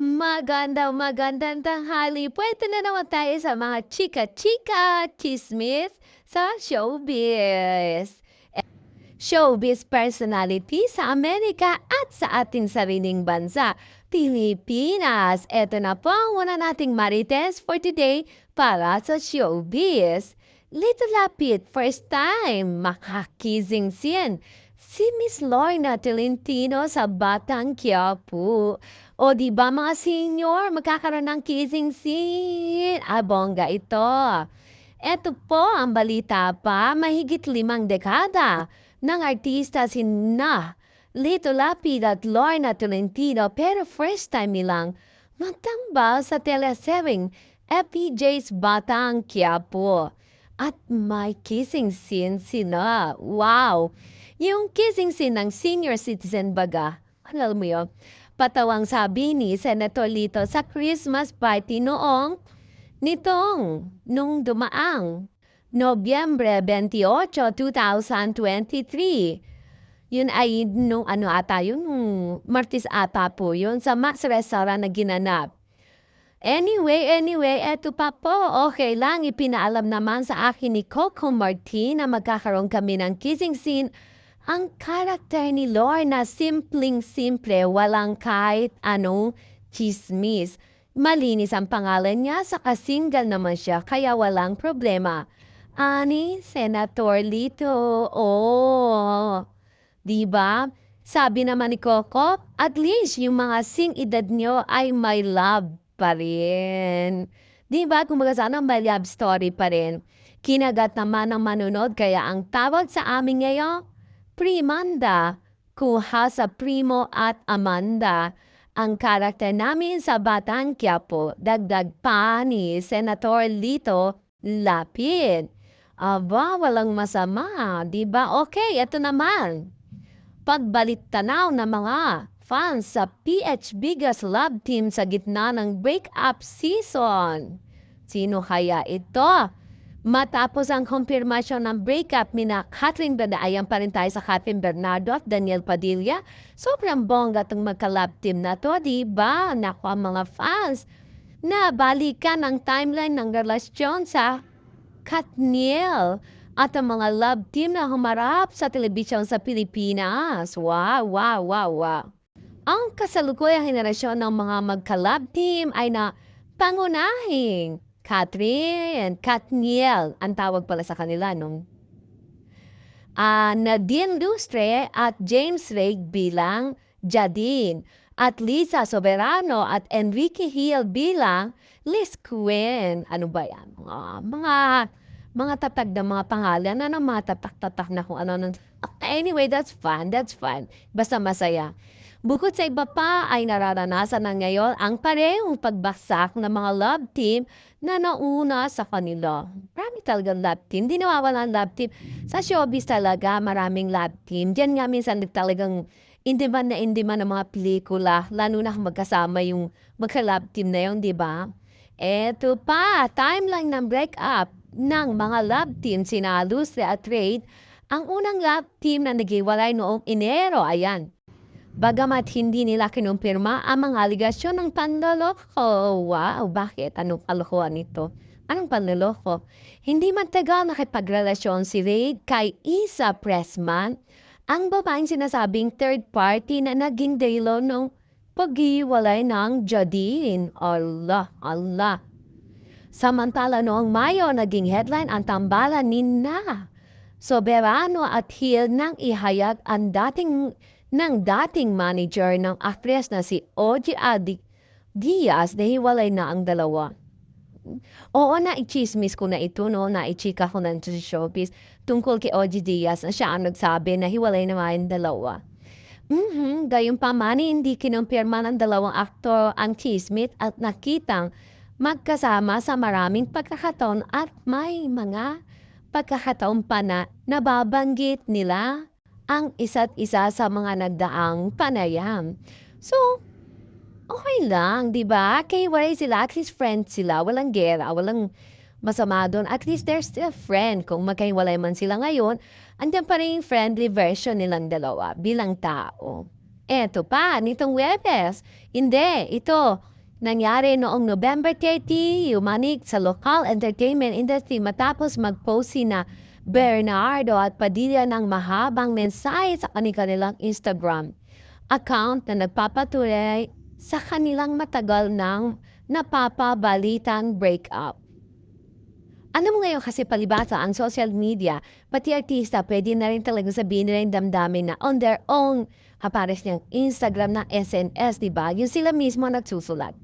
Magandang magandang tanghali. Pwede na naman tayo sa mga chika-chika chismis sa showbiz. Showbiz personality sa Amerika at sa ating sariling bansa, Pilipinas. Ito na po ang una nating marites for today para sa showbiz. Little Lapid, first time makakizing sin si Miss Lorna Tolentino sa Batang Quiapo. O di ba mga senior, magkakaroon ng kissing scene. Abongga ito. Ito po ang balita pa, mahigit limang dekada ng artista si na Lito Lapid at Lorna Tolentino pero first time nilang magtambal sa telesering FPJ's Batang Quiapo. At may kissing scene sina. Wow! Yung kissing scene ng senior citizen baga, alam mo yun, patawang sabi ni Senator Lito sa Christmas party noong nitong nung dumaang Nobyembre 28, 2023. Yun ay nung ano ata yun, nung Martis ata po yun sa Max Restaurant na ginanap. Anyway, anyway, eto pa po. Okay lang, ipinaalam naman sa akin ni Coco Martin na magkakaroon kami ng kissing scene ang karakter ni Lorna simpleng-simple, walang kahit anong chismis. Malinis ang pangalan niya, saka single naman siya, kaya walang problema. Ani, Senator Lito, oh, di ba? Sabi naman ni Coco, at least yung mga sing edad niyo ay may love pa rin. Di ba? Kumbaga sana may love story pa rin. Kinagat naman ng manunod kaya ang tawag sa amin ngayon, Primanda, kuha sa Primo at Amanda. Ang karakter namin sa Batang Quiapo, dagdag pa ni Senator Lito Lapid. Aba, walang masama, di ba? Okay, ito naman. Pagbalik tanaw ng mga fans sa PH Biggest Love Team sa gitna ng breakup season. Sino kaya ito? Matapos ang konfirmasyon ng breakup mina Catherine Bernardo, ayan pa rin tayo sa Catherine Bernardo at Daniel Padilla. Sobrang bongga itong magka-love team na to, di ba? Naku, mga fans na balikan ang timeline ng relasyon sa Katniel at ang mga love team na humarap sa telebisyon sa Pilipinas. Wow, wow, wow, wow. Ang kasalukuyang henerasyon ng mga magka-love team ay na pangunahing Catherine, Katniel, ang tawag pala sa kanila nung uh, Nadine Lustre at James Rake bilang Jadine at Lisa Soberano at Enrique Hill bilang Liz Quinn. Ano ba yan? Mga, mga, mga tatag na mga pangalan na nang matatak-tatak na kung ano. Anyway, that's fun. That's fun. Basta masaya. Bukod sa iba pa ay nararanasan na ngayon ang parehong pagbaksak ng mga love team na nauna sa kanila. Marami talagang love team. Hindi nawawala ang love team. Sa showbiz talaga, maraming love team. Diyan nga minsan talagang indiman na indiman ng mga pelikula, lalo na magkasama yung magka-love team na yun, di ba? Eto pa, timeline ng breakup ng mga love team sina Lucy at Trade. Ang unang love team na nagiwalay noong Enero, ayan, Bagamat hindi nila kinumpirma ang mga aligasyon ng panloloko. Wow, bakit? Anong kalokohan ito? Anong panloloko? Hindi matagal nakipagrelasyon si Raid kay Isa Pressman, ang babaeng sinasabing third party na naging daylo ng paghiwalay ng Jadine. Allah, Allah. Samantala noong Mayo, naging headline ang tambalan ni na Soberano at Hill nang ihayag ang dating ng dating manager ng actress na si Oji Adik Diaz na hiwalay na ang dalawa. Oo, na-chismis ko na ito, no? Na-chika ko na sa showbiz tungkol kay Oji Diaz na siya ang nagsabi na hiwalay na ang dalawa. Mm-hmm, gayong pamani hindi kinumpirma ng dalawang aktor ang chismit at nakitang magkasama sa maraming pagkakataon at may mga pagkakataon pa na nababanggit nila ang isa't isa sa mga nagdaang panayam. So, okay lang, di ba? Kay Waray sila, at least friends sila, walang gera, walang masama doon. At least they're still friend. Kung magkahiwalay man sila ngayon, andyan pa rin friendly version nilang dalawa bilang tao. Eto pa, nitong Webes, hindi, ito, Nangyari noong November 30, yumanik sa local entertainment industry matapos mag-post sina Bernardo at Padilla ng mahabang mensahe sa kanilang Instagram account na nagpapatuloy sa kanilang matagal ng napapabalitang breakup. Ano mo ngayon kasi palibasa ang social media, pati artista pwede na rin talaga sabihin nila yung damdamin na on their own kapares niyang Instagram na SNS, di ba? Yung sila mismo nagsusulat.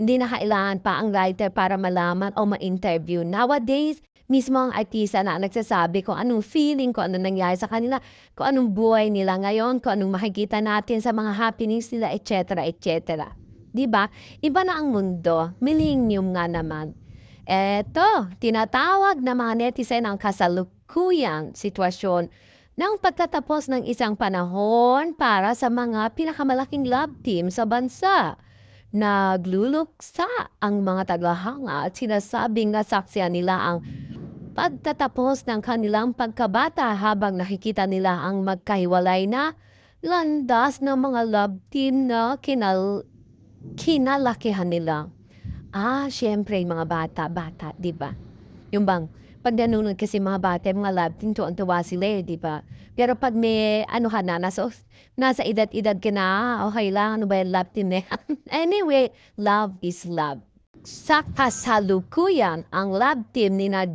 Hindi na kailangan pa ang writer para malaman o ma-interview. Nowadays, mismo ang artista na nagsasabi kung anong feeling, kung anong nangyari sa kanila, kung anong buhay nila ngayon, kung anong makikita natin sa mga happenings nila, etc. etc. Di ba? Iba na ang mundo. Millennium nga naman. Eto, tinatawag na mga netizen ang kasalukuyang sitwasyon ng pagtatapos ng isang panahon para sa mga pinakamalaking love team sa bansa. Nagluluksa ang mga taglahanga at sinasabing nasaksiyan nila ang pagtatapos ng kanilang pagkabata habang nakikita nila ang magkahiwalay na landas ng mga love team na kinal kinalakihan nila. Ah, siyempre, yung mga bata, bata, di ba? Yung bang, pag nanonood kasi mga bata, mga love team, tuwan-tuwa sila eh, di ba? Pero pag may, ano ka na, nasa, nasa edad-edad ka na, okay lang, ano ba yung love team na Anyway, love is love. Sa kasalukuyan, ang love team ni na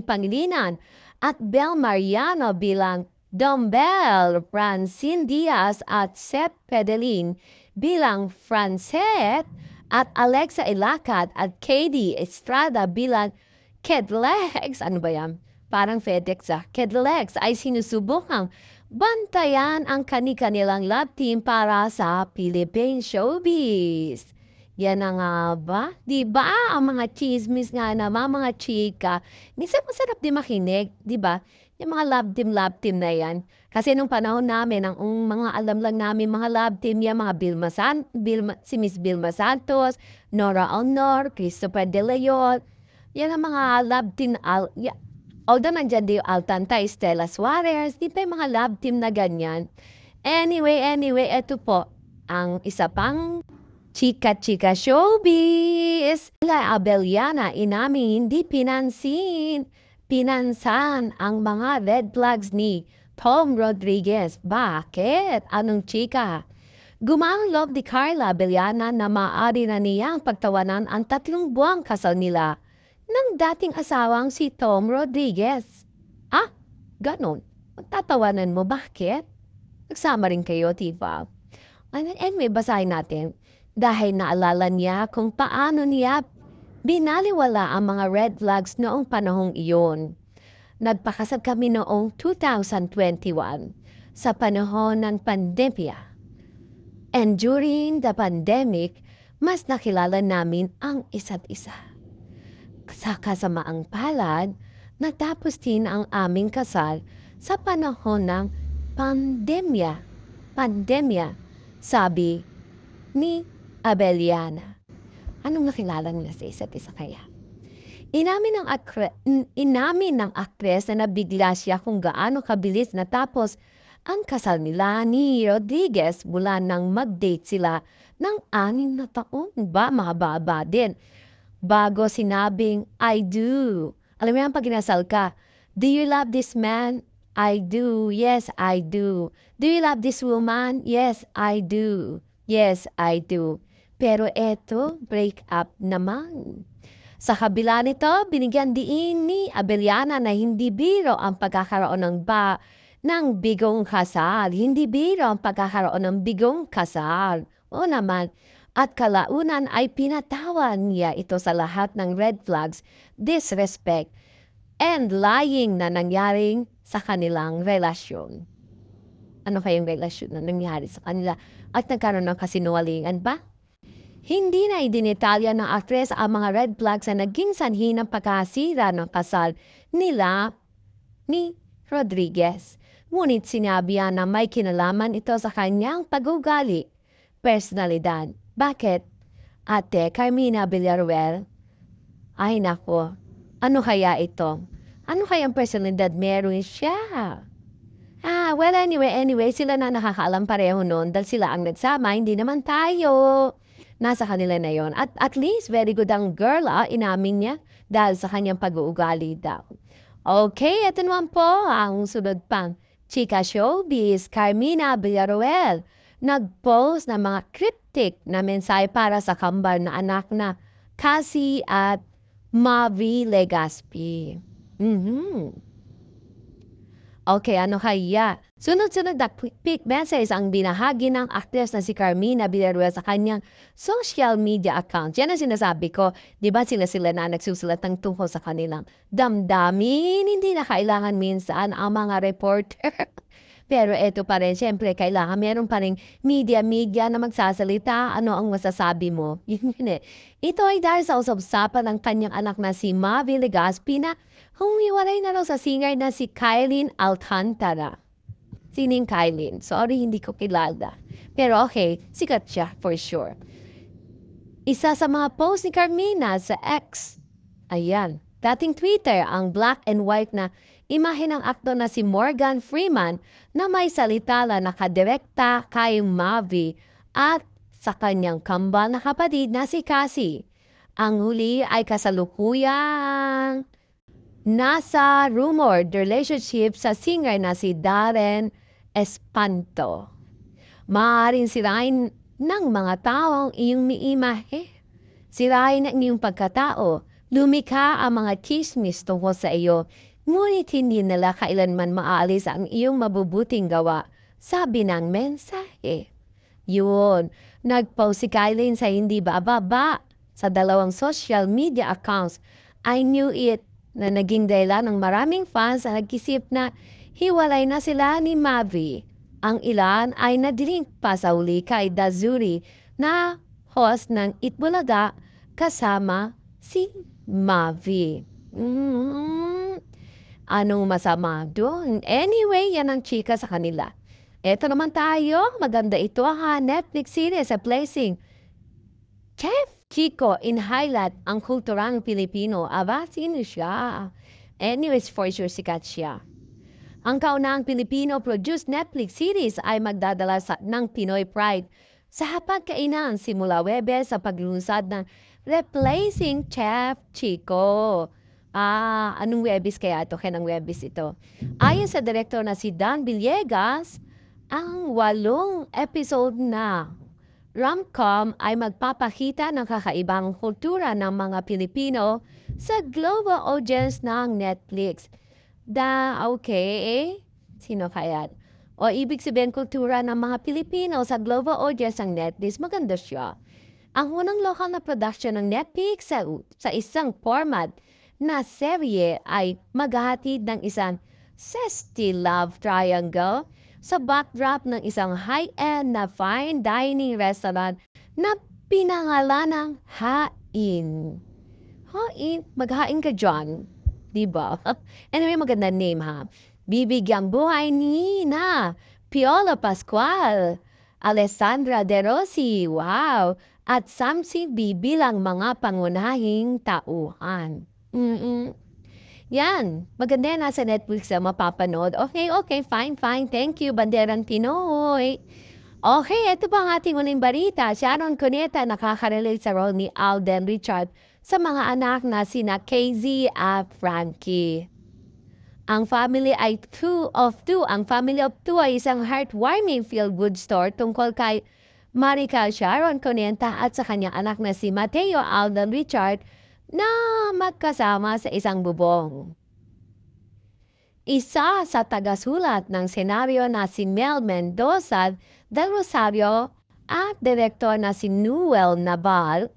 Pangilinan at Bel Mariano bilang Dumbbell, Francine Diaz at Seth Pedelin bilang Francet at Alexa Ilacat at Katie Estrada bilang Kedlex, ano ba yan? Parang FedEx ah. Kedlex ay sinusubukang bantayan ang kani-kanilang love team para sa Philippine showbiz. Yan na nga ba? Di ba ang mga chismis nga na mga chika, minsan masarap din makinig, di ba? Yung mga love team, love team na yan. Kasi nung panahon namin, ang um, mga alam lang namin mga love team yan, mga Bilma San, Bilma, si Miss Bilma Santos, Nora Honor, Christopher De Leon. Yan ang mga love team. Al, yeah. Although nandyan din yung Altantay, Stella Suarez, di pa yung mga love team na ganyan. Anyway, anyway, eto po, ang isa pang chika-chika showbiz. La Abeliana inamin hindi pinansin, pinansan ang mga red flags ni Tom Rodriguez. Bakit? Anong chika? Gumaang loob ni Carla Abellana na maaari na niyang pagtawanan ang tatlong buwang kasal nila ng dating asawang si Tom Rodriguez. Ah, ganon. Magtatawanan mo, bakit? Nagsama rin kayo, diba? And anyway, basahin natin. Dahil naalala niya kung paano niya binaliwala ang mga red flags noong panahong iyon. Nagpakasal kami noong 2021 sa panahon ng pandemya. And during the pandemic, mas nakilala namin ang isa't isa. Sa kasamaang palad, natapos din ang aming kasal sa panahon ng pandemya. Pandemya, sabi ni Abeliana. Anong nakilala nila sa isa't isa kaya? Inamin ng, akre, inamin ng aktres na nabigla siya kung gaano kabilis natapos ang kasal nila ni Rodriguez mula nang mag-date sila ng anim na taon. Ba, mahaba din. Bago sinabing, I do. Alam mo yan, pag inasal ka, Do you love this man? I do. Yes, I do. Do you love this woman? Yes, I do. Yes, I do. Pero eto, break up naman. Sa kabila nito, binigyan diin ni Abeliana na hindi biro ang pagkakaroon ng ba ng bigong kasal. Hindi biro ang pagkakaroon ng bigong kasal. O naman, at kalaunan ay pinatawan niya ito sa lahat ng red flags, disrespect, and lying na nangyaring sa kanilang relasyon. Ano kayong relasyon na nangyari sa kanila? At nagkaroon ng kasinungalingan ba? Hindi na idinetalya ng aktres ang mga red flags na naging sanhi ng pagkasira ng kasal nila ni Rodriguez. Ngunit sinabi na may kinalaman ito sa kanyang pag-ugali, personalidad. Bakit? Ate Carmina Villaruel? Ay nako, ano kaya ito? Ano kayang personalidad meron siya? Ah, well anyway, anyway, sila na nakakaalam pareho noon dahil sila ang nagsama, hindi naman tayo. Nasa kanila na yon. At at least very good ang girl ah, inamin niya dahil sa kanyang pag-uugali daw. Okay, ito naman po ang sunod pang Chika Showbiz, Carmina Villaruel. Nag-post ng mga cryptic na mensahe para sa kambal na anak na Cassie at Mavi Legaspi. Mhm. Okay, ano kaya? Sunod-sunod na quick message ang binahagi ng actress na si Carmina Villaruel sa kanyang social media account. Yan ang sinasabi ko. Di ba sila-sila na nagsusulat ng tungkol sa kanilang damdamin? Hindi na kailangan minsan ang mga reporter. Pero eto pa rin, siyempre, kailangan meron pa rin media-media na magsasalita. Ano ang masasabi mo? Yun yun eh. Ito ay dahil sa usap-usapan ng kanyang anak na si Mavi Legaspi na humiwalay na raw sa singer na si Kylene Alcantara. Sining Kylene? Sorry, hindi ko kilala. Pero okay, sikat siya for sure. Isa sa mga post ni Carmina sa X. Ayan, dating Twitter ang black and white na imahe ng aktor na si Morgan Freeman na may salita na nakadirekta kay Mavi at sa kanyang kambal na kapatid na si Cassie. Ang huli ay kasalukuyang nasa rumored relationship sa singer na si Darren Espanto. Maaaring sirain ng mga taong iyong miimahe. Sirain ang iyong pagkatao. Lumikha ang mga chismis tungkol sa iyo. Ngunit hindi nila kailanman maalis ang iyong mabubuting gawa. Sabi ng mensahe. Yun, nagpost si Kylene sa hindi bababa sa dalawang social media accounts. I knew it na naging dahilan ng maraming fans na nag-isip na hiwalay na sila ni Mavi. Ang ilan ay nadrink pa sa uli kay Dazuri na host ng Itbulaga kasama si Mavi. Mm, anong masama doon? Anyway, yan ang chika sa kanila. Eto naman tayo, maganda ito ha, Netflix series sa placing. Chef Chico in highlight ang kulturang Pilipino. Aba, sino siya? Anyways, for sure, sikat siya. Ang kaunang Filipino-produced Netflix series ay magdadala sa, ng Pinoy Pride sa hapagkainan simula Webes sa paglunsad ng Replacing Chef Chico. Ah, anong Webis kaya ito? Kenang Webis ito. Ayon sa director na si Dan Villegas, ang walong episode na Romcom ay magpapakita ng kakaibang kultura ng mga Pilipino sa global audience ng Netflix. Da, okay. Sino kaya? O ibig sabihin kultura ng mga Pilipino sa global audience ng Netflix, maganda siya. Ang unang local na production ng Netflix sa, sa isang format na serye ay maghahatid ng isang zesty love triangle sa backdrop ng isang high-end na fine dining restaurant na pinangalan ng Hain. Hain? Maghain ka dyan. Diba? Anyway, maganda name ha. Bibigyan buhay ni na Piola Pascual, Alessandra De Rossi, wow, at Samsi bilang mga pangunahing tauhan. Mm-mm. Yan, maganda yan nasa Netflix na mapapanood. Okay, okay, fine, fine. Thank you, Banderang Pinoy. Okay, ito pa ang ating uling balita. Sharon Cuneta nakaka-relate sa role ni Alden Richard sa mga anak na sina KZ at Frankie. Ang family ay two of two. Ang family of two ay isang heartwarming feel-good story tungkol kay Marica Sharon Cuneta at sa kanyang anak na si Mateo Alden Richard na magkasama sa isang bubong. Isa sa tagasulat ng senaryo na si Mel Mendoza del Rosario at direktor na si Noel Nabal,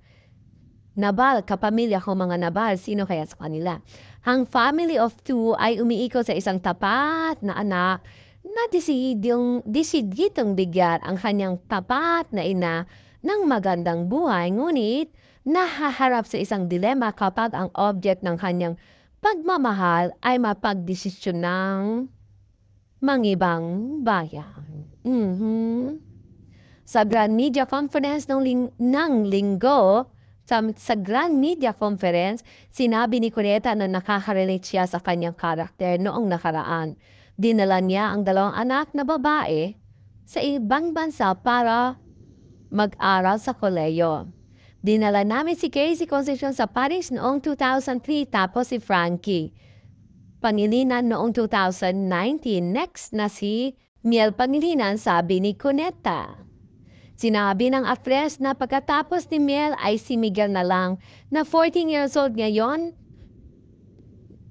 Nabal, kapamilya ko mga Nabal, sino kaya sa kanila? Ang family of two ay umiikot sa isang tapat na anak na desidong, desiditong bigyan ang kanyang tapat na ina ng magandang buhay, ngunit nahaharap sa isang dilema kapag ang object ng kanyang pagmamahal ay mapagdesisyon ng mangibang bayan. Mm-hmm. Sa Grand Media Conference ng, ling- ng linggo, sa, sa Grand Media Conference, sinabi ni Cuneta na nakaka-relate siya sa kanyang karakter noong nakaraan. Dinala niya ang dalawang anak na babae sa ibang bansa para mag-aral sa koleyo. Dinala namin si Casey Concepcion sa Paris noong 2003 tapos si Frankie. Pangilinan noong 2019. Next na si Miel Pangilinan sabi ni Cuneta. Sinabi ng actress na pagkatapos ni Miel ay si Miguel na lang na 14 years old ngayon.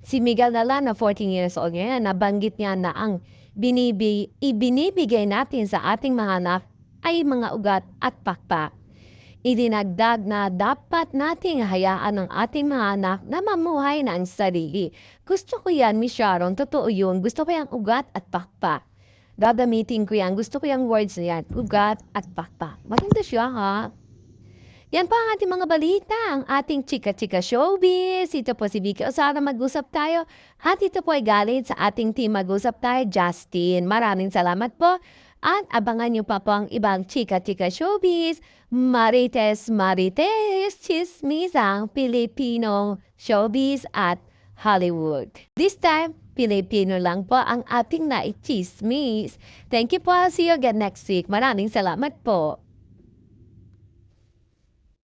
Si Miguel na lang na 14 years old ngayon, nabanggit niya na ang binibi, ibinibigay natin sa ating mga anak ay mga ugat at pakpak. Idinagdag na dapat nating hayaan ang ating mga anak na mamuhay na ang sarili. Gusto ko yan, Miss Sharon. Totoo yun. Gusto ko yung ugat at pakpak. Gagamitin ko yan. Gusto ko yung words na yan. Ugat at pakpak. Maganda siya, ha? Yan pa ang ating mga balita, ang ating chika-chika showbiz. Ito po si Vicky Osara, mag-usap tayo. At ito po ay galing sa ating team mag-usap tayo, Justin. Maraming salamat po. At abangan niyo pa po ang ibang chika-chika showbiz, Marites Marites, Chismisang Pilipino showbiz at Hollywood. This time, Pilipino lang po ang ating naichismis. Thank you po. See you again next week. Maraming salamat po.